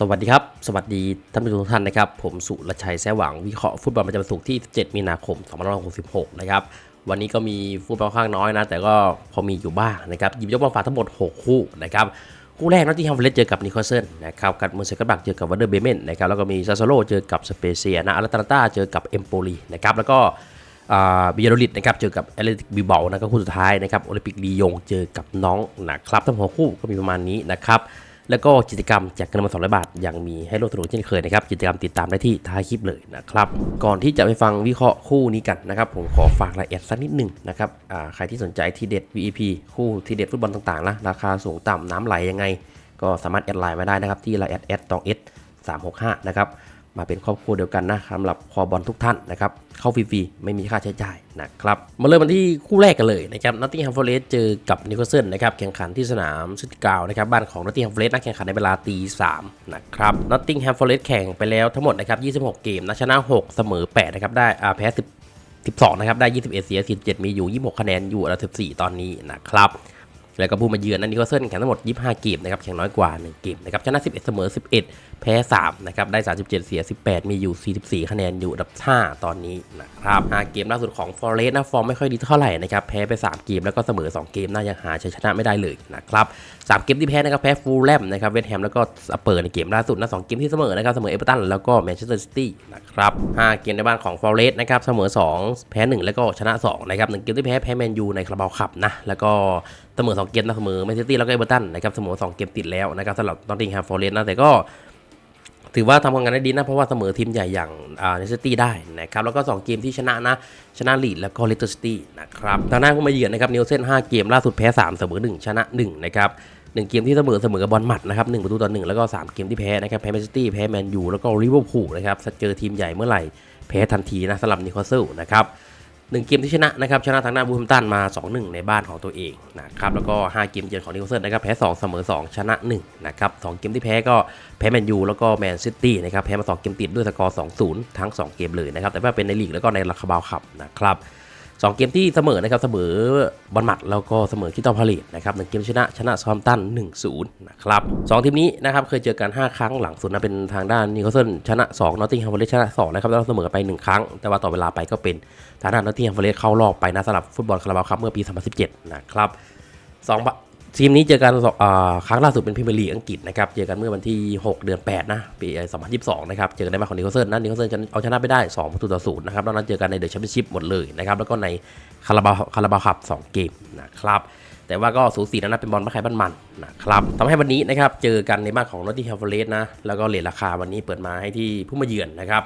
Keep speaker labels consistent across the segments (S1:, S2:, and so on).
S1: สวัสดีครับ สวัสดีท่านผู้ชมทุกท่านนะครับ ผมสุรชัยแซ่หวังวิเคราะห์ฟุตบอลประจำวันศุกที่ 17 มีนาคม 2566 นะครับ วันนี้ก็มีฟุตบอลข้างน้อยนะ แต่ก็พอมีอยู่บ้างนะครับ หยิบยกมาฝากทั้งหมด 6 คู่นะครับ คู่แรกนอตติงแฮมฟอเรสต์เจอกับนิโคลเซนนะครับกับเมอร์เซกัสบักเจอกับวันเดอร์เบเมนนะครับ แล้วก็มีซาโซโลเจอกับสเปเซียนะอาราตาต้าเจอกับเอมโปลีนะครับ แล้วก็บิยาโดลิดนะครับ เจอกับแอตเลติกบิเบานะครับคู่สุดท้ายนะครับ โอลิมปิกลียงเจอกับน้องนะครับทั้งหกคู่ก็มีประมาณนี้นะครับ แล้วก็กิจกรรมแจกเงินมาสองร้อยบาทยังมีให้ร่วมสนุกเช่นเคยนะครับ กิจกรรมติดตามได้ที่ท้ายคลิปเลยนะครับ ก่อนที่จะไปฟังวิเคราะห์คู่นี้กันนะครับ ผมขอฝากรายละเอียดสักนิดหนึ่งนะครับใครที่สนใจทีเด็ด VEP คู่ทีเด็ดฟุตบอลต่างๆนะราคาสูงต่ำน้ำไหลยังไง ก็สามารถแอดไลน์มาได้นะครับที่ไลน์แอดแอดตองเอสสามหกห้านะครับ มาเป็นครอบครัวเดียวกันนะสำหรับคอบอลทุกท่านนะครับ เข้าฟรีๆ ไม่มีค่าใช้จ่ายนะครับ มาเริ่มกันที่คู่แรกกันเลยนะครับนอตติงแฮมฟอเรสเจอกับนิโคลเซนนะครับ แข่งขันที่สนามซิตี้กาวนะครับ บ้านของนอตติงแฮมฟอเรสนักแข่งขันในเวลาตีสามนะครับนอตติงแฮมฟอเรสแข่งไปแล้วทั้งหมดนะครับ26 เกมนะชนะ 6 เสมอ 8 นะครับ ได้อ่าแพ้10 12 นะครับ ได้ 21 เสีย17มีอยู่ 26 คะแนน อยู่อันดับ 14 ตอนนี้นะครับ แล้วก็ผู้มาเยือนนั้นนิโคลเซนแข่งทั้งหมด 25 เกมนะครับแข่งน้อยกว่า 1 เกมนะครับชนะ 11 เสมอ 11 แพ้ 3 นะครับ ได้ 37 เสีย 18 มีอยู่ 44 คะแนนอยู่อันดับ 5 ตอนนี้นะครับ5เกมล่าสุดของฟอเรสต์นะฟอร์มไม่ค่อยดีเท่าไหร่นะครับ แพ้ไป 3 เกมแล้วก็เสมอ 2 เกมน่ายังหาชัยชนะไม่ได้เลยนะครับ3เกมที่แพ้นะครับแพ้ฟูลแลมนะครับเวสต์แฮมแล้วก็สเปอร์ในเกมล่าสุดนะ2เกมที่เสมอนะครับเสมอเอเวอร์ตันแล้วก็แมนเชสเตอร์ซิตี้นะ ครับ 5 เกมในบ้านของฟอเรสต์นะครับเสมอ 2 แพ้ 1 แล้วก็ชนะ 2 นะครับ1เกมที่แพ้ แพ้แมนยูในคาราบาวคัพนะ แล้วก็เสมอ 2 เกมนะเสมอแมนซิตี้แล้วก็เอเวอร์ตันนะครับเสมอ 2 เกมติดแล้วนะครับสำหรับนอตติงแฮมฟอเรสต์นะแต่ก็ถือว่าทำผลงานได้ดีนะ เพราะว่าเสมอทีมใหญ่อย่างเนสตี้ได้นะครับ แล้วก็ 2 เกมที่ชนะนะ ชนะลีดแล้วก็เลสเตอร์ซิตี้นะครับทางหน้าผู้มาเยือนนะครับนิวเซน5 เกมล่าสุดแพ้ 3 เสมอ 1 ชนะ 1 นะครับ 1เกมที่เสมอเสมอกับบอลหมัดนะครับ1ประตูต่อ1แล้วก็3เกมที่แพ้นะครับแพ้แมนซิตี้แพ้แมนยูแล้วก็ลิเวอร์พูลนะครับเจอทีมใหญ่เมื่อไหร่แพ้ทันทีนะสำหรับนิโคลเซลนะครับหนึ่งเกมที่ชนะนะครับชนะทางหน้าบูมตันมา 2-1 ในบ้านของตัวเองนะครับแล้วก็ 5 เกมเยือนของนิโคลเซลนะครับแพ้ 2 เสมอ 2 ชนะ1นะครับ2เกมที่แพ้ก็แพ้แมนยูแล้วก็แมนซิตี้นะครับแพ้มา 2 เกมติดด้วยสกอร์ 2-0 ทั้ง 2 เกมเลยนะครับแต่ว่าเป็นในลีกแล้วก็ในลาคาบาวคัพนะครับ สองเกมที่เสมอนะครับเสมอบอลหมัดแล้วก็เสมอคิตอพาเลตนะครับหนึ่งเกมชนะชนะซอมตัน1-0นะครับสองทีมนี้นะครับเคยเจอกัน 5 ครั้งหลังสุดนะเป็นทางด้านนิโคลเซนชนะ2นอตติงแฮมฟอเรสชนะ2นะครับแล้วเสมอไป 1 ครั้ง แต่ว่าต่อเวลาไปก็เป็นทางด้านนอตติงแฮมฟอเรสเข้ารอบไปนะสำหรับฟุตบอลคาราบาวคับเมื่อปี 2017 นะครับสอง ทีมนี้เจอกันสองอ่าครั้งล่าสุดเป็นพรีเมียร์ลีกอังกฤษนะครับ เจอกันเมื่อวันที่ 6 เดือน 8 นะ ปี 2022 นะครับ เจอกันในบ้านของนิโคลเซนนะนิโคลเซนเอาชนะไปได้ 2 ประตูต่อศูนย์นะครับแล้วนั้นเจอกันในเดอะแชมเปี้ยนชิพหมดเลยนะครับ แล้วก็ในคาราบาคาราบาคัพ2เกมนะครับ แต่ว่าก็สูสีนะนะเป็นบอลบ้านใครบ้านมันนะครับทำให้วันนี้นะครับ เจอกันในบ้านของนอตติงแฮมฟอเรสนะ แล้วก็เลทราคาวันนี้เปิดมาให้ที่ผู้มาเยือนนะครับ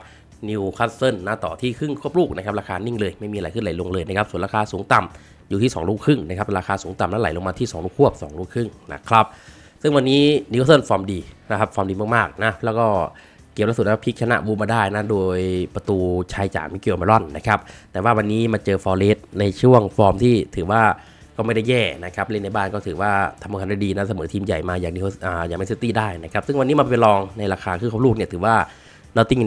S1: นิวคาสเซิลนะต่อที่ครึ่งครบลูกนะครับราคานิ่งเลยไม่มีอะไรขึ้นไหลลงเลยนะครับส่วนราคาสูงต่ำ อยู่ที่ 2 ลูกครึ่งนะครับราคาสูงต่ำแล้วไหลลงมาที่ 2 ลูกควบ 2 ลูกครึ่งนะครับซึ่งวันนี้นิวคาสเซิลฟอร์มดีนะครับฟอร์มดีมากๆนะแล้วก็เกมล่าสุดนะพลิกชนะบูมาได้นะโดยประตูชายจากมิเกลเมรอนนะครับแต่ว่าวันนี้มาเจอฟอร์เรสในช่วงฟอร์มที่ถือว่าก็ไม่ได้แย่นะครับเล่นในบ้านก็ถือว่าทำผลงานได้ดีนะเสมอทีมใหญ่มาอย่างนี้ออย่างแมนซิตี้ได้นะครับซึ่งวันนี้มาเป็นรองในราคาคือเขาลูกเนี่ยถือว่า นอตติง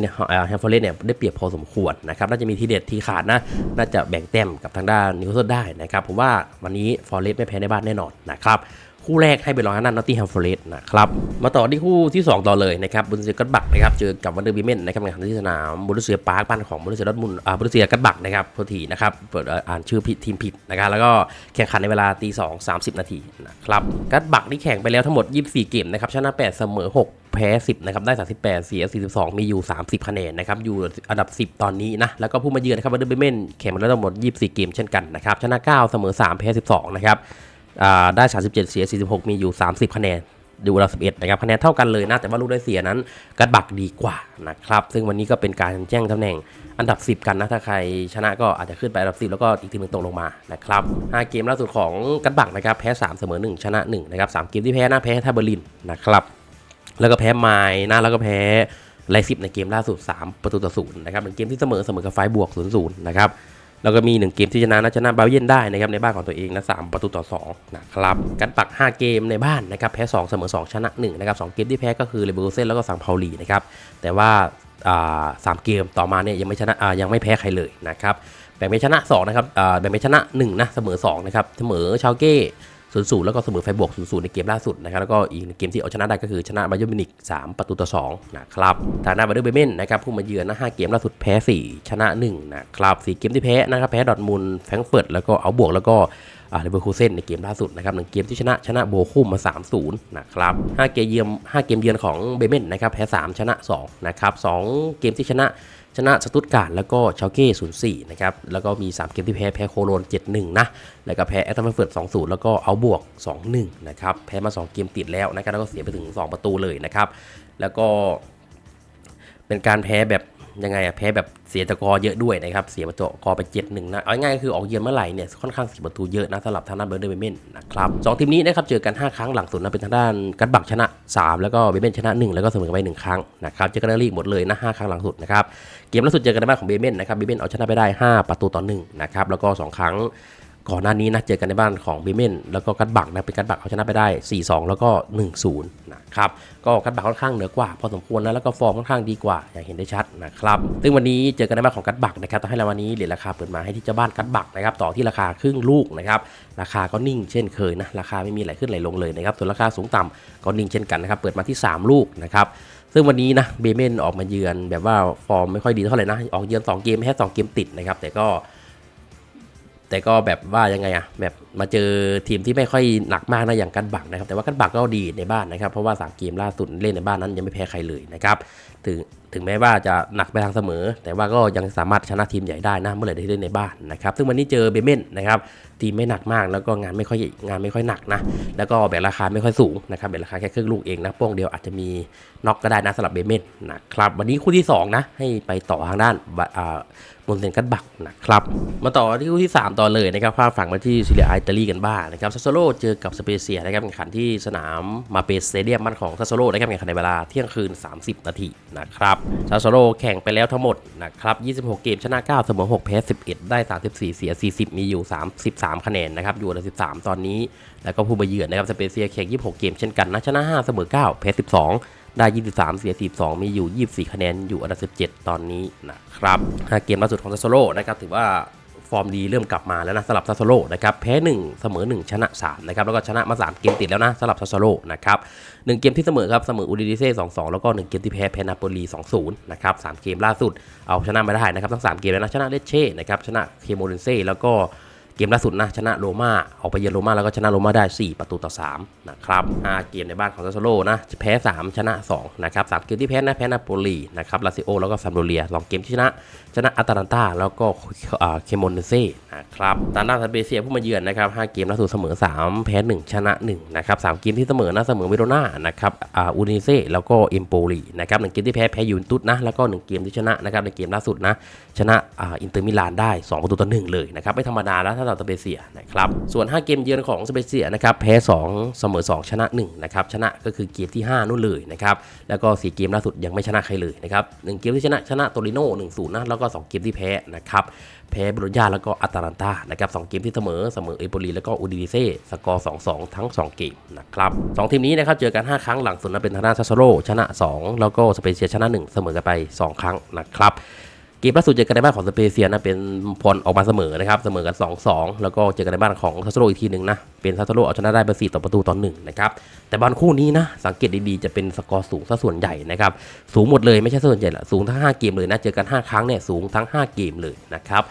S1: แฮมฟอร์เรสเนี่ยได้เปรียบพอสมควรนะครับน่าจะมีทีเด็ดทีขาดนะน่าจะแบ่งแต้มกับทางด้านนิวคาสเซิลได้นะครับผมว่าวันนี้ฟอร์เรสไม่แพ้ในบ้านแน่นอนนะครับ คู่แรกให้เป็นรองทางด้นนอตติงแฮมฟอร์เรสนะครับ มาต่อที่คู่ที่ 2 ต่อเลยนะครับบุนเซียกัตบักนะครับเจอกับวันเดอร์บิเมนนะครับในที่สนามบุนเซียปาร์คบ้านของบุนเซียดอทมุนอ่าบุนเซียกัตบักนะครับโทษทีนะครับเปิดอ่านชื่อผิดทีมผิดนะครับแล้วก็แข่งขันในเวลาตีสองสามสิบนาทีนะครับกัตบักที่แข่งไปแล้วทั้งหมด 24 เกมนะครับชนะ 8 เสมอ 6แพ้ 10 นะครับ ได้ 38 เสีย 42 มีอยู่ 30 คะแนนนะครับ อยู่อันดับ 10 ตอนนี้นะ แล้วก็ผู้มาเยือนนะครับวันเดอร์เบเมนแข่งมาแล้วทั้งหมด 24 เกมเช่นกันนะครับ ชนะ 9 เสมอ 3 แพ้ 12 นะครับ ได้37เสีย 46 มีอยู่ 30 คะแนน ดูอันดับ11 นะครับ คะแนนเท่ากันเลยนะ แต่ว่าลูกได้เสียนั้นกัดบักดีกว่านะครับ ซึ่งวันนี้ก็เป็นการแจ้งตำแหน่งอันดับ 10 กันนะ ถ้าใครชนะก็อาจจะขึ้นไปอันดับ 10 แล้วก็อีกทีมหนึงตกลงมานะครับ5เกมล่าสุดของกัดบักนะครับ แพ้ 3 เสมอ 1 ชนะ 1 นะครับ 3 เกมที่แพ้นะแพ้ท่าเบอร์ลินนะครับ แล้วก็แพ้ไมล์นะ แล้วก็แพ้ไลซิปในเกมล่าสุด 3 ประตูต่อศูนย์นะครับเป็นเกมที่เสมอเสมอกับไฟบวก0ูนย์นะครับ แล้วก็มี 1 เกมที่ชนะนะชนะบาเยนได้นะครับในบ้านของตัวเองนะสประตูต่อ2นะครับกันปัก 5 เกมในบ้านนะครับแพ้ 2 เสมอ 2 ชนะ1นะครับสเกมที่แพ้ก็คือเลเบอร์เซนแล้วก็สังเปาลีนะครับแต่ว่าสามเกมต่อมาเนี่ยยังไม่ชนะยังไม่แพ้ใครเลยนะครับแบ่งเป็นชนะ2นะครับแบ่งเป็นชนะ1นะเสมอ2นะครับเสมอชาวเก้ 0ูนย์แล้วก็เสมอไฟบวก0ูนย์ในเกมล่าสุดนะครับแล้วก็อีกเกมที่เอาชนะได้ก็คือชนะบาเยิร์มิวนิก3ประตูต่อ2นะครับทางด้านบาเยิร์เบเมนนะครับผู้มาเยือนนะ5เกมล่าสุดแพ้ 4 ชนะ1นะครับ4เกมที่แพ้นะครับแพ้ดอทมุนด์แฟรงเฟิร์ตแล้วก็เอาบวกแล้วก็อ่าเลเวอร์คูเซนในเกมล่าสุดนะครับหนึ่งเกมที่ชนะชนะโบคุมมา 3-0 นะครับ5เกมเยือน5เกมเยือนของเบเมนนะครับแพ้ 3 ชนะ2นะครับ2เกมที่ชนะ ชนะสตุตการ์ดแล้วก็ชาเก้ศูนย์สี่นะครับแล้วก็มี 3 เกมที่แพ้แพ้โคโลน 7-1 นะ แล้วก็แพ้แอตแลนติกเฟิร์ต2-0 แล้วก็เอาบวก 2-1 นะครับแพ้มา 2 เกมติดแล้วนะครับแล้วก็เสียไปถึง 2 ประตูเลยนะครับแล้วก็เป็นการแพ้แบบ ยังไงอะแพ้แบบเสียตะกอเยอะด้วยนะครับ เสียประตูกอไปเจ็ดหนึ่งนะเอาง่ายๆก็คือออกเยือนเมื่อไหร่เนี่ยค่อนข้างเสียประตูเยอะนะสำหรับทางด้านเบอร์เดอร์เบเมนนะครับสองทีมนี้นะครับเจอกัน 5 ครั้งหลังสุดนะเป็นทางด้านกัตบักชนะ 3 แล้วก็เบเมนชนะ 1 แล้วก็เสมอกันไป 1 ครั้งนะครับเจอกันในลีกหมดเลยนะ5ครั้งหลังสุดนะครับเกมล่าสุดเจอกันในบ้านของเบเมนนะครับเบเมนเอาชนะไปได้ 5 ประตูต่อ1นะครับแล้วก็ 2 ครั้ง ก่อนหน้านี้นะเจอกันในบ้านของเบเมนแล้วก็กัตบักนะเป็นกัตบักเอาชนะไปได้ 4-2 แล้วก็ 1-0นะครับก็กัตบักค่อนข้างเหนือกว่า พอสมควรนะแล้วก็ฟอร์มค่อนข้างดีกว่า อย่างเห็นได้ชัดนะครับซึ่งวันนี้เจอกันในบ้านของกัตบักนะครับต้องให้รางวัลนี้เหรียญราคาเปิดมาให้ที่เจ้าบ้านกัตบักนะครับต่อที่ราคาครึ่งลูกนะครับราคาก็นิ่งเช่นเคยนะราคาไม่มีไหลขึ้นไหลลงเลยนะครับส่วนราคาสูงต่ำก็นิ่งเช่นกันนะครับเปิดมาที่ 3 ลูกนะครับซึ่งวันนี้นะเบเมนออกมาเยือนแบบว่าฟอร์มไม่ค่อยดีเท่าไหร่นะออกเยือน2เกมแค่2เกมติดนะครับแต่ก็ แต่ก็แบบว่ายังไงอะแบบมาเจอทีมที่ไม่ค่อยหนักมากนะอย่างกันบักนะครับ แต่ว่ากันบักก็ดีในบ้านนะครับ เพราะว่าสามเกมล่าสุดเล่นในบ้านนั้นยังไม่แพ้ใครเลยนะครับ ถึงถึงแม้ว่าจะหนักไปทางเสมอ แต่ว่าก็ยังสามารถชนะทีมใหญ่ได้นะเมื่อไหร่ที่เล่นในบ้านนะครับ ซึ่งวันนี้เจอเบเมนนะครับทีมไม่หนักมากแล้วก็งานไม่ค่อยงานไม่ค่อยหนักนะ แล้วก็แบกราคาไม่ค่อยสูงนะครับแบกราคาแค่ครึ่งลูกเองนะโป้งเดียวอาจจะมีน็อกก็ได้นะสำหรับเบเมนนะครับวันนี้คู่ที่สองนะให้ไปต่อทางด้าน บะอ่ามนเซนกันบักนะครับ มาต่อที่คู่ที่ 3 ต่อเลยนะครับข้ามฝั่งมาที่ซิเลียอิตาลีกันบ้างนะครับซัสโซโลเจอกับสเปเซียนะครับแข่งขันที่สนามมาเปสเตเดียมมันของซัสโซโลนะครับแข่งขันในเวลาเที่ยงคืน 30 นาทีนะครับซัสโซโลแข่งไปแล้วทั้งหมดนะครับ26 เกมชนะ 9 เสมอ 6 แพ้ 11 ได้ 34 เสีย 40 มีอยู่ 33 คะแนนนะครับอยู่อันดับ13 ตอนนี้ แล้วก็ผู้มาเยือนนะครับสเปเซียแข่ง26 เกมเช่นกันนะชนะ 5 เสมอ 9 แพ้ 12 ได้ 23 เสีย 42 มีอยู่ 24 คะแนน อยู่อันดับ 17 ตอนนี้นะครับ5เกมล่าสุดของซัสโซโลนะครับ ถือว่าฟอร์มดีเริ่มกลับมาแล้วนะสำหรับซัสโซโลนะครับ แพ้ 1 เสมอ 1 ชนะ 3 นะครับ แล้วก็ชนะมา 3 เกมติดแล้วนะสำหรับซัสโซโลนะครับ1เกมที่เสมอครับ เสมออูดิดิเซ่2-2 แล้วก็ 1 เกมที่แพ้แพ้นาโปลี2-0 นะครับ 3 เกมล่าสุด เอาชนะมาได้นะครับ ทั้ง 3 เกมแล้วนะ ชนะเลเช่ นะครับ ชนะเคโมเรนเซ่ แล้วก็ เกมล่าสุดนะชนะโรม่าออกไปเยือนโรม่าแล้วก็ชนะโรม่าได้ 4 ประตูต่อ3นะครับ5เกมในบ้านของซาโซโลนะแพ้ 3 ชนะ2นะครับ3เกมที่แพ้นะแพ้นาโปลีนะครับลาซิโอแล้วก็ซัมโดเรีย2เกมที่ชนะ ชนะอัตแลนตาแล้วก็เคมอนเซ่นะครับตามด้านซาเบเซียผู้มาเยือนนะครับ5เกมล่าสุดเสมอ 3 แพ้ 1 ชนะ1นะครับ3เกมที่เสมอนะเสมอเวโรนานะครับอ,อูนิเซ่แล้วก็เอมโปลีนะครับ1เกมที่แพ้แพ้ยูนตุสนะแล้วก็ 1 เกมที่ชนะนะครับในเกมล่าสุดนะชนะอ,อินเตอร์มิลานได้ 2 ประตูต่อ1เลยนะครับไม่ธรรมดาแล้วาเราซาเบเซียนะครับ ส่วน 5 เกมเยือนของซาเบเซียนะครับแพ้ 2 เสมอ 2 ชนะ1นะครับชนะก็คือเกมที่ 5นู่นเลยนะครับแล้วก็ 4 เกมล่าสุดยังไม่ชนะใครเลยนะครับหเกมที่ชนะชนะโตริโน่1-0นะแล้วก็ 2 เกมที่แพ้นะครับแพ้บรูญญาแล้วก็อัตแลนตานะครับสเกมที่เสมอเสมอเอโปลีแล้วก็อูดินิเซ่สกอร์2-2 ทั้ง 2 เกมนะครับสทีมนี้นะครับเจอกัน 5 ครั้งหลังสุดนะเป็นทางด้านซาสโรชนะ 2 แล้วก็สเปเซียชนะ 1 เสมอกันไป 2 ครั้งนะครับ เกมล่าสุดเจอกันในบ้านของสเปเซียนะเป็นพลออกมาเสมอนะครับเสมอกัน 2-2 แล้วก็เจอกันในบ้านของซัสโรอีกทีหนึ่งนะเป็นซัสโรเอาชนะได้ไป4ต่อประตูต่อ1นะครับแต่บอลคู่นี้นะสังเกตดีๆจะเป็นสกอร์สูงซะส่วนใหญ่นะครับสูงหมดเลยไม่ใช่ส่วนใหญ่ละสูงทั้ง 5 เกมเลยนะเจอกัน 5 ครั้งเนี่ยสูงทั้ง 5 เกมเลยนะครับ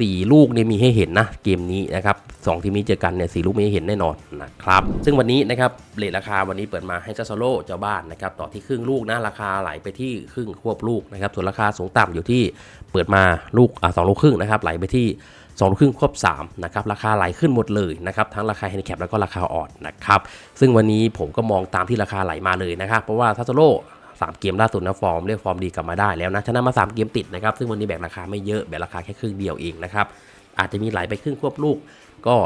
S1: สี่ลูกเนี่ยมีให้เห็นนะเกมนี้นะครับสองทีมนี้เจอกันเนี่ยสี่ลูกมีให้เห็นแน่นอนนะครับซึ่งวันนี้นะครับเรทราคาวันนี้เปิดมาให้ซัสโรเจ้าบ้านนะครับต่อที่ครึ่งลูกนะราคาไหลไปที่ครึ่งควบลูกนะครับส่วนราคาสูงต่ำอยู่ที่เปิดมาลูกอ่าสองลูกครึ่งนะครับไหลไปที่2ลูกครึ่งควบ3นะครับราคาไหลขึ้นหมดเลยนะครับทั้งราคาแฮนดิแคปแล้วก็ราคาออดนะครับซึ่งวันนี้ผมก็มองตามที่ราคาไหลมาเลยนะครับเพราะว่าทัสโล สามเกมล่าสุดนะฟอร์มเรียกฟอร์มดีกลับมาได้แล้วนะชนะมา 3 เกมติดนะครับซึ่งวันนี้แบ่งราคาไม่เยอะแบ่งราคาแค่ครึ่งเดียวเองนะครับอาจจะมีไหลไปครึ่งควบลูก ก็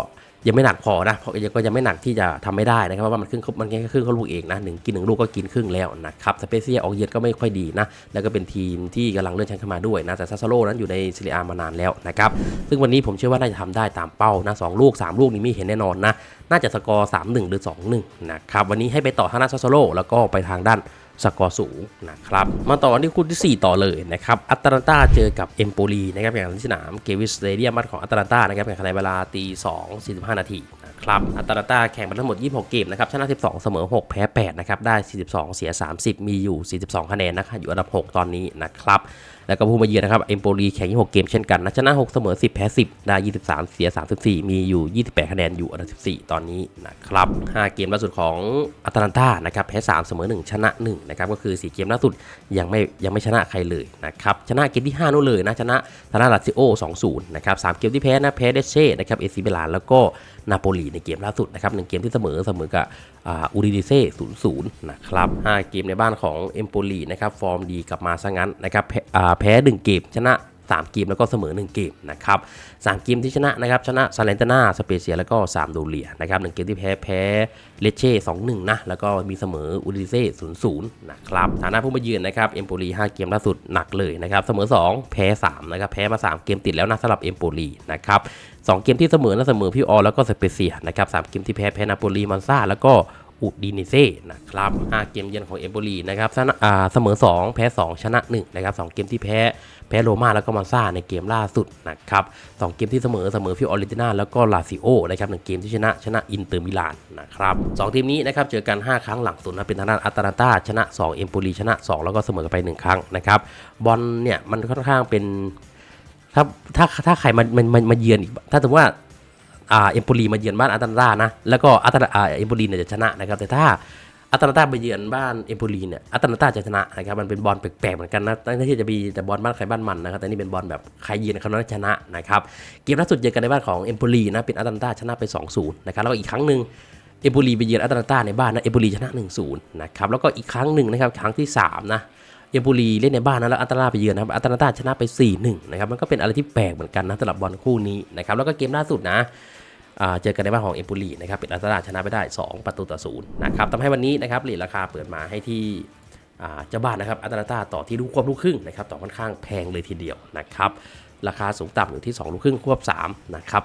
S1: ยังไม่หนักพอนะเพราะก็ยังไม่หนักที่จะทำไม่ได้นะครับเพราะว่ามันครึ่งมันแค่ครึ่งเขาลูกเองนะหนึ่งกินหนึ่งลูกก็กินครึ่งแล้วนะครับสเปเซียออกเยือนก็ไม่ค่อยดีนะแล้วก็เป็นทีมที่กำลังเลื่อนชั้นขึ้นมาด้วยนะแต่ซาซาโลนั้นอยู่ในซีเรียมานานแล้วนะครับซึ่งวันนี้ผมเชื่อว่าน่าจะทำได้ตามเป้านะสองลูก 3 ลูกนี้มีเห็นแน่นอนนะน่าจะสกอร์3-1 หรือ 2-1 นะครับวันนี้ให้ไปต่อทางด้านซาซาโลแล้วก็ไปทางด้าน สกอร์สูงนะครับ มาต่อที่คู่ที่ 4 ต่อเลยนะครับอัตแลนตาเจอกับเอมโปลีนะครับอย่างที่สนามเกวิสเตเดียมาของอัตแลนตานะครับแข่งขันในเวลาตี2 45 นาทีนาที ครับอัตราตาแข่งมาทั้งหมด 26 เกมนะครับชนะ 12 เสมอ 6 แพ้ 8 นะครับ ได้ 42 เสีย 30 มีอยู่ 42 คะแนนนะครับอยู่อันดับ 6 ตอนนี้นะครับ แล้วก็ผู้มาเยือนนะครับ เอมโปลีแข่ง 26 เกมเช่นกันนะชนะ 6 เสมอ 10 แพ้ 10 ได้ 23 เสีย 34 มีอยู่ 28 คะแนนอยู่อันดับ 14 ตอนนี้นะครับ 5 เกมล่าสุดของอัตแลนตานะครับ แพ้ 3 เสมอ 1 ชนะ 1 นะครับ ก็คือ 4 เกมล่าสุดยังไม่ยังไม่ชนะใครเลยนะครับ ชนะเกมที่ 5นู่นเลยนะ ชนะธนาลาซิโอ 2-0 นะครับ 3 เกมที่แพ้นะ แพ้เดเช่ นะครับ เอซิเบลาน แล้วก็นาโปลีในเกมล่าสุดนะครับหนึ่งเกมที่เสมอเสมอกับอูริดิเซ่0-0นย์นะครับ5เกมในบ้านของเอมโปลีนะครับฟอร์มดีกลับมาซะงั้นนะครับแพ้อ่าแพ้1เกมชนะ3เกมแล้วก็เสมอ 1 เกมนะครับ3เกมที่ชนะนะครับชนะซาเลนตานาสเปเชียแล้วก็3โดเลียนะครับหนึ่งเกมที่แพ้แพ้เลเช่2-1นะแล้วก็มีเสมออูริเซ่0-0นะครับฐานะผู้มาเยือนนะครับเอมโปลี5เกมล่าสุดหนักเลยนะครับเสมอ 2 แพ้3นะครับแพ้มา 3 เกมติดแล้วนะสำหรับเอมโปลีนะครับ สองเกมที่เสมอนะเสมอพี่ออแล้วก็สเปเชียนะครับสามเกมที่แพ้แพ้นาโปลีมอนซาแล้วก็อุดินิเซ่นะครับ5เกมเยือนของเอมโปลีนะครับชนะเสมอ 2 แพ้ 2 ชนะ1นะครับสองเกมที่แพ้แพ้โรมาแล้วก็มอนซาในเกมล่าสุดนะครับสองเกมที่เสมอเสมอฟิออริจินาแล้วก็ลาซิโอนะครับหนึ่งเกมที่ชนะชนะอินเตอร์มิลานนะครับสองทีมนี้นะครับเจอกัน 5 ครั้งหลังสุดนะเป็นทางด้านอัตแลนตาชนะ 2 เอมโปลีชนะ 2 แล้วก็เสมอกันไป 1 ครั้งนะครับบอลเนี่ยมันค่อนข้างเป็น ถ้าถ้าถ้าใครมามันมันมาเยือนอีกถ้าสมมติว่าอ่าเอมโปลีมาเยือนบ้านอัตแลนตานะแล้วก็อัตแลอ่าเอมโปลีเนี่ยจะชนะนะครับ แต่ถ้าอัตแลนตาไปเยือนบ้านเอมโปลีเนี่ยอัตแลนตาจะชนะนะครับมันเป็นบอลแปลกๆเหมือนกันนะตั้งที่จะมีแต่บอลบ้านใครบ้านมันนะครับแต่นี่เป็นบอลแบบใครเยือนเขาชนะนะครับเกมล่าสุดเจอกันในบ้านของเอมโปลีนะเป็นอัตแลนตาชนะไป 2-0นะครับแล้วก็อีกครั้งหนึ่งเอมโปลีไปเยือนอัตแลนตาในบ้านนะเอมโปลีชนะ 1-0 นะครับ แล้วก็อีกครั้งหนึ่งนะครับ ครั้งที่สามนะ เอมโปลีเล่นในบ้านนะแล้วอัตลาไปเยือนนะครับอัตแลนตาชนะไป 4-1 นะครับมันก็เป็นอะไรที่แปลกเหมือนกันนะสำหรับบอลคู่นี้นะครับแล้วก็เกมล่าสุดนะเจอกันในบ้านของเอมโปลีนะครับเป็นอัตลาชนะไปได้ 2 ประตูต่อศูนย์นะครับทำให้วันนี้นะครับเหรียญราคาเปิดมาให้ที่เจ้าบ้านนะครับอัตแลนตาต่อที่ลูกควบลูกครึ่งนะครับต่อค่อนข้างแพงเลยทีเดียวนะครับราคาสูงต่ำอยู่ที่ 2 ลูกครึ่งควบ3นะครับ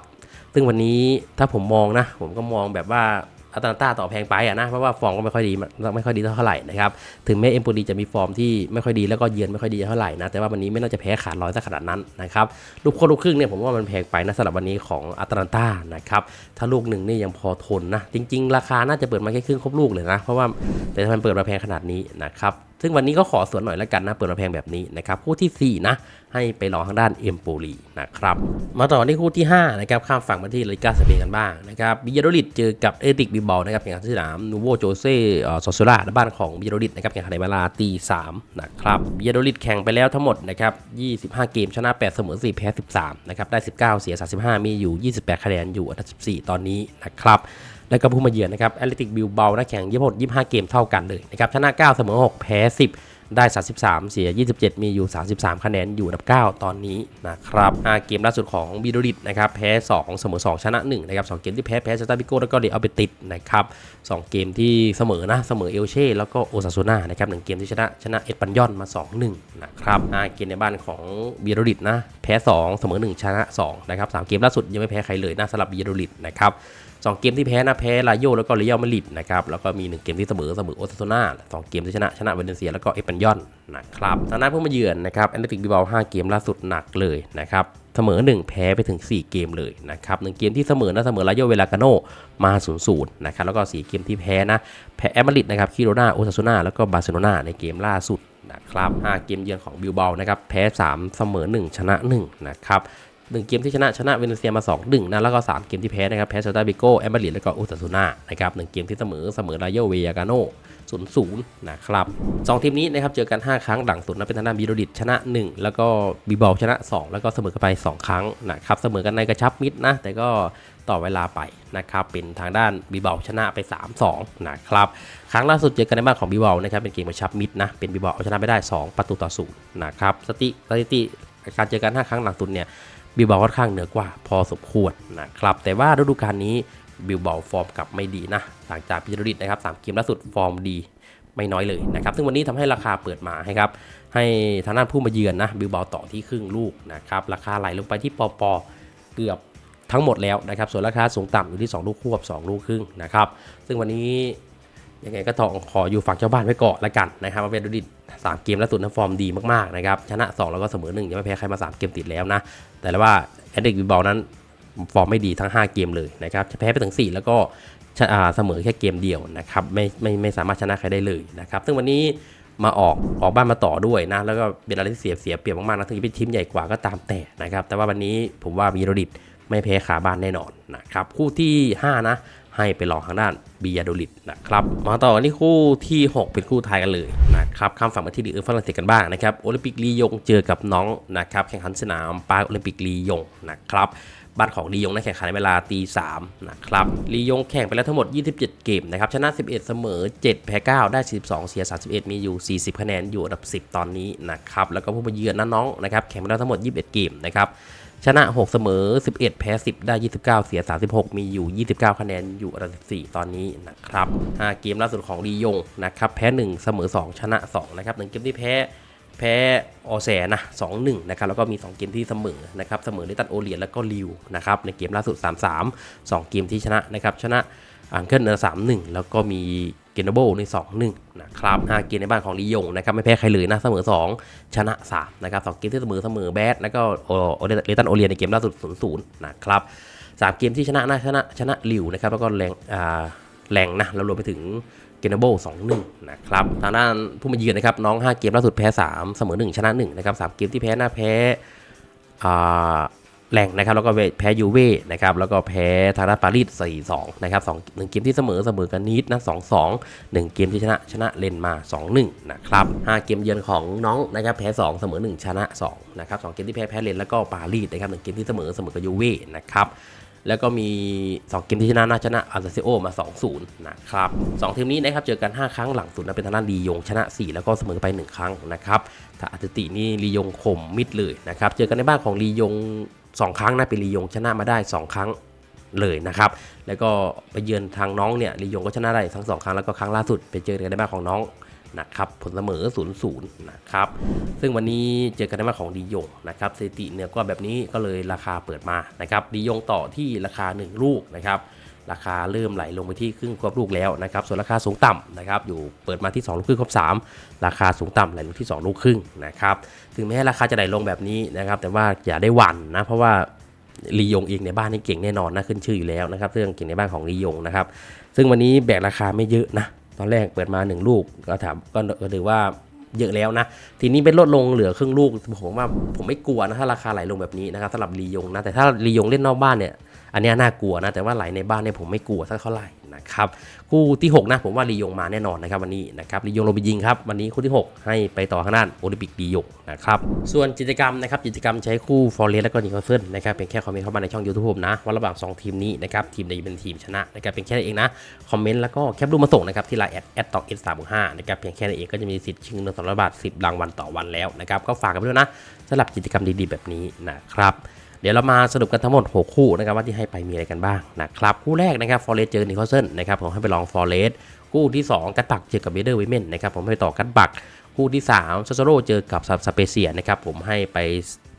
S1: ซึ่งวันนี้ถ้าผมมองนะผมก็มองแบบว่า อัตแลนตาต่อแพงไปอะนะเพราะว่าฟอร์มก็ไม่ค่อยดีไม่ค่อยดีเท่าไหร่นะครับถึงแม้เอมโปลีจะมีฟอร์มที่ไม่ค่อยดีแล้วก็เยือนไม่ค่อยดีเท่าไหร่นะแต่ว่าวันนี้ไม่น่าจะแพ้ขาดร้อยสักขนาดนั้นนะครับลูกโคลูกครึ่งเนี่ยผมว่ามันแพงไปนะสำหรับวันนี้ของอัตแลนตานะครับถ้าลูกหนึ่งนี่ยังพอทนนะจริง ๆ ราคาน่าจะเปิดมาแค่ครึ่งครบลูกเลยนะเพราะว่าแต่ทำไมเปิดมาแพงขนาดนี้นะครับ ซึ่งวันนี้ก็ขอสวนหน่อยแล้วกันนะเปิดมาแพงแบบนี้นะครับคู่ทีสี่ 4 นะ ให้ไปรอทางด้านเอมโปลีนะครับมาต่อที่คู่ที่5นะครับข้ามฝั่งมาที่ลาลิกาสเปนกันบ้างนะครับบิยาโดริดเจอกับเอติกบิบอลนะครับแข่งขันที่สนามนูโวโจเซ่ซอสโซล่าบ้านของบิยาโดริดนะครับแข่งขันในเวลาตีสามนะครับบิยาโดริดแข่งไปแล้วทั้งหมดนะครับ25 เกมชนะ 8 เสมอ 4 แพ้ 13นะครับได้ 19 เสีย 35 มีอยู่ 28 คะแนนอยู่อันดับ 14 ตอนนี้นะครับ แล้วก็ผู้มาเยือนนะครับแอตเลติกบิลเบานะแข่งยี่หด25 เกมเท่ากันเลยนะครับชนะ 9 เสมอ 6 แพ้ 10 ได้ 33 เสีย 27 มีอยู่ 33 คะแนนอยู่อันดับ 9 ตอนนี้นะครับเกมล่าสุดของบิโดริดนะครับแพ้ 2 เสมอ 2 ชนะ 1 นะครับ 2 เกมที่แพ้ แพ้ซาตาบิโกแล้วก็เดเอาไปติดนะครับ 2 เกมที่เสมอนะ เสมอเอลเช่แล้วก็โอซาโซนานะครับ1เกมที่ชนะชนะเอ็ดปันยอนมา 2-1 นะครับเกมในบ้านของบิโดริดนะแพ้ 2 เสมอ 1 ชนะ2นะครับ3เกมล่าสุดยังไม่แพ้ใครเลยนะสำหรับบิโดริดนะครับ สองเกมที่แพ้นะแพ้ลาโยแล้วก็เรอัลมาดริดนะครับแล้วก็มี 1 เกมที่เสมอเสมอโอซาโซนาสองเกมที่ชนะชนะเวเนเซียแล้วก็เอสปันยอนนะครับทางด้านผู้มาเยือนนะครับแอนตติกบิบาล5เกมล่าสุดหนักเลยนะครับเสมอ 1 แพ้ไปถึง 4 เกมเลยนะครับหนึ่งเกมที่เสมอนะเสมอลาโยเวลากาโนมา0 0นะครับแล้วก็ 4 เกมที่แพ้นะแพ้แอมาดริดนะครับคิโรนาโอซาโซนาแล้วก็บาร์เซโลนาในเกมล่าสุดนะครับ5เกมเยือนของบิลเบานะครับแพ้ 3 เสมอ 1 ชนะ1นะครับ หนึ่งเกมที่ชนะชนะเวเนเซียมา2 1นะแล้วก็ 3 เกมที่แพ้นะครับ แพ้ซาตาบิโกแอมเบริแล้วก็อุตาซูนานะครับหนึ่งเกมที่เสมอเสมอรายโยเวียกาโน่ศูนย์ศูนย์นะครับสองทีมนี้นะครับเจอกัน 5 ครั้งหลังสุดนะเป็นทางด้านบิโรดิตชนะ 1 แล้วก็บีบอลชนะ 2 แล้วก็เสมอกันไป 2 ครั้งนะครับเสมอกันในกระชับมิดนะแต่ก็ต่อเวลาไปนะครับเป็นทางด้านบีบอลชนะไป 3-2นะครับครั้งล่าสุดเจอกันในบ้านของบีบอลนะครับเป็นเกมกระชับมิดนะเป็นบีบอลเอาชนะไปได้ 2 ประตูต่อศูนย์นะครับสติสถิติการเจอกัน 5 ครั้งหลังสุดเนี่ย บิลเบาค่อนข้างเหนือกว่าพอสมควรนะครับแต่ว่าฤดูกาลนี้บิลเบาฟอร์มกลับไม่ดีนะหลังจากพิจารณานะครับสามเกมล่าสุดฟอร์มดีไม่น้อยเลยนะครับซึ่งวันนี้ทำให้ราคาเปิดมาให้ครับให้ทางด้านผู้มาเยือนนะบิลเบาต่อที่ครึ่งลูกนะครับราคาไหลลงไปที่ปอปอเกือบทั้งหมดแล้วนะครับส่วนราคาสูงต่ำอยู่ที่ 2 ลูกควบ 2 ลูกครึ่งนะครับซึ่งวันนี้ ยังไงก็ต้องขออยู่ฝั่งเจ้าบ้านไว้ก่อนละกันนะครับมาเป็นดูดิสามเกมล่าสุดนั้นฟอร์มดีมากๆนะครับชนะ 2 แล้วก็เสมอ1ยังไม่แพ้ใครมา 3 เกมติดแล้วนะ แต่ว่าแอดเด็กบิบอลนั้นฟอร์มไม่ดีทั้ง 5 เกมเลยนะครับแพ้ไปถึง 4 แล้วก็เสมอแค่เกมเดียวนะครับไม่ไม่ไม่สามารถชนะใครได้เลยนะครับซึ่งวันนี้มาออกออกบ้านมาต่อด้วยนะ แล้วก็เป็นอะไรที่เสียเสียเปรียบมากๆนะถึงจะเป็นทีมใหญ่กว่าก็ตามแต่นะครับแต่ว่าวันนี้ผมว่าวีโรดิตไม่แพ้ขาบ้านแน่นอนนะครับคู่ที่ 5 นะ ให้ไปลองทางด้านบียาโดลิดนะครับมาต่อกันที่คู่ที่ 6 เป็นคู่ไทยกันเลยนะครับข้ามฝั่งมาที่ลีกเออฝรั่งเศสกันบ้างนะครับโอลิมปิกลียงเจอกับน้องนะครับแข่งขันสนามปาร์คโอลิมปิกลียงนะครับบ้านของลียงนะแข่งขันในเวลาตีสามนะครับลียงแข่งไปแล้วทั้งหมด 27 เกมนะครับชนะ 11 เสมอ 7 แพ้ 9 ได้ 42 เสีย 31 มีอยู่ 40 คะแนนอยู่อันดับ 10 ตอนนี้นะครับแล้วก็ผู้มาเยือนนะน้องนะครับแข่งไปแล้วทั้งหมด 21 เกมนะครับ ชนะ 6 เสมอ 11 แพ้ 10 ได้ 29 เสีย 36 มีอยู่ 29 คะแนนอยู่อันดับ14ตอนนี้นะครับ5เกมล่าสุดของลียงนะครับแพ้ 1 เสมอ 2 ชนะ 2 นะครับ1เกมที่แพ้แพ้ออแสนะ2-1นะครับแล้วก็มี 2 เกมที่เสมอนะครับเสมอลิตัดโอเลียนแล้วก็ลิวนะครับในเกมล่าสุด 3-3 2 เกมที่ชนะนะครับชนะ อังเคิลเนอร์3-1แล้วก็มีเกนโบใน2-1นะครับ5เกมในบ้านของลียงนะครับไม่แพ้ใครเลยนะเสมอ 2 ชนะ3นะครับ2เกมที่เสมอเสมอแบดแล้วก็โอเลตันโอเลียนในเกมล่าสุด0-0นะครับ3เกมที่ชนะนะชนะชนะลิวนะครับแล้วก็แรงอ่าแรงนะแล้วรวมไปถึงเกนโบ2-1นะครับทางด้านผู้มาเยือนนะครับน้อง 5 เกมล่าสุดแพ้ 3 เสมอ 1 ชนะ1นะครับ3เกมที่แพ้หน้าแพ้อ่า แรงนะครับแล้วก็แพ้ยูเว่นะครับแล้วก็แพ้ทางด้าปารีส4-2นะครับ2 1เกมที่เสมอเสมอกันนิดนะ2-2 1 เกมที่ชนะชนะเลนมา 2-1นะครับ5เกมเยือนของน้องนะครับแพ้ 2 เสมอ 1 ชนะ2นะครับ2เกมที่แพ้แพ้เลนแล้วก็ปารีสนะครับ1เกมที่เสมอเสมอกับยูเว่นะครับแล้วก็มี 2 เกมที่ชนะน่าชนะอาร์เซโอมา 2-0 นะครับ2ทีมนี้นะครับเจอกัน 5 ครั้งหลังสุดนะเป็นทางด้านลียงชนะ 4 แล้วก็เสมอไป 1 ครั้งนะครับถ้าอาร์เตตินี่ลียงข่มมิดเลยนะครับเจอกันในบ้านของลียง 2 ครั้งนะเป็นลียงชนะมาได้ 2 ครั้งเลยนะครับ แล้วก็ไปเยือนทางน้องเนี่ยลียงก็ชนะได้ทั้ง 2 ครั้งแล้วก็ครั้งล่าสุดไปเจอกันในบ้านของน้องนะครับผลเสมอ0ูนะครับ ซึ่งวันนี้เจอกันในบ้านของดียงนะครับสถิติเนี่ยก็แบบนี้ก็เลยราคาเปิดมานะครับดียงต่อที่ราคา 1 ลูกนะครับ ราคาเริ่มไหลลงไปที่ครึ่งควบลูกแล้วนะครับส่วนราคาสูงต่ำนะครับอยู่เปิดมาที่ 2 ลูกครึ่งครบ3 ราคาสูงต่ำไหลลงที่ 2 ลูกครึ่งนะครับถึงแม้ราคาจะไหลลงแบบนี้นะครับแต่ว่าอย่าได้หวั่นนะเพราะว่าลียงเองในบ้านนี่เก่งแน่นอนนะขึ้นชื่ออยู่แล้วนะครับเรื่องเก่งในบ้านของลียงนะครับซึ่งวันนี้แบกราคาไม่เยอะนะตอนแรกเปิดมา 1 ลูกก็ถามก็ก็ถือว่าเยอะแล้วนะ ทีนี้เป็นลดลงเหลือครึ่งลูกผมว่าผมไม่กลัวนะถ้าราคาไหลลงแบบนี้นะครับสำหรับลียงนะแต่ถ้าลียงเล่นนอกบ้านเนี่ย อันนี้น่ากลัวนะแต่ว่าไหลในบ้านเนี่ยผมไม่กลัวสักเท่าไหร่นะครับคู่ที่ 6 นะผมว่าลียงมาแน่นอนนะครับวันนี้นะครับลียงลงไปยิงครับวันนี้คู่ที่ 6 ให้ไปต่อข้างด้านโอลิมปิกลียงนะครับส่วนกิจกรรมนะครับกิจกรรมใช้คู่ฟอร์เรสและก็นิโคลเซนนะครับเป็นแค่คอมเมนต์เข้ามาในช่องยูทูบผมนะว่าระหว่างสองทีมนี้นะครับทีมใดเป็นทีมชนะนะครับเป็นแค่นั้นเองนะคอมเมนต์แล้วก็แคปรูปมาส่งนะครับที่ไลน์แอดแอดต่อเอสสามห้านะครับเพียงแค่นั้นเองก็จะมีสิทธิ์ชิงเงินสองร้อยบาทสิบรางวัลต่อวันแล้วนะครับก็ฝากกันไปด้วยนะสำหรับกิจกรรมดีๆแบบนี้นะครับ เดี๋ยวเรามาสรุปกันทั้งหมด 6 คู่นะครับว่าที่ให้ไปมีอะไรกันบ้างนะครับคู่แรกนะครับฟอร์เรสเจอนิโคลเซนนะครับผมให้ไปลองฟอร์เรสคู่ที่ 2กัตปักเจอกับเบเดอร์วิเมนนะครับผมให้ไปต่อกัตปักคู่ที่3ซาโซโรเจอกับสเปเซียนะครับผมให้ไป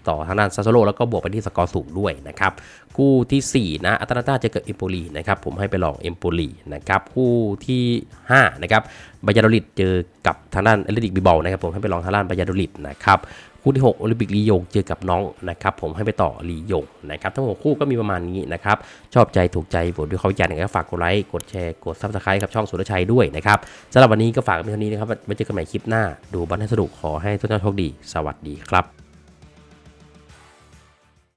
S1: ต่อทางด้านซาโซโรแล้วก็บวกไปที่สกอร์สูงด้วยนะครับคู่ทีสี่4นะอัตแลนตาเจอกับเอมโปลีนะครับผมให้ไปลองเอมโปลีนะครับคู่ที่5นะครับบายาโดลิดเจอกับทางด้านเอเลติกบิบอลนะครับผมให้ไปลองทางด้านบายาโดลิดนะครับ คู่ที่6โอลิมปิกลียงเจอกับน้องนะครับผมให้ไปต่อลียงนะครับทั้งหกคู่ก็มีประมาณนี้นะครับชอบใจถูกใจโหวตด้วยเขาวิจารณ์นะครับฝากกดไลค์กดแชร์กดซับสไครต์กับช่องสุรชัยด้วยนะครับสำหรับวันนี้ก็ฝากไว้เท่านี้นะครับไว้เจอกันใหม่คลิปหน้า ดูบอลให้สนุกขอให้ทุกท่านโชคดี สวัสดีครับ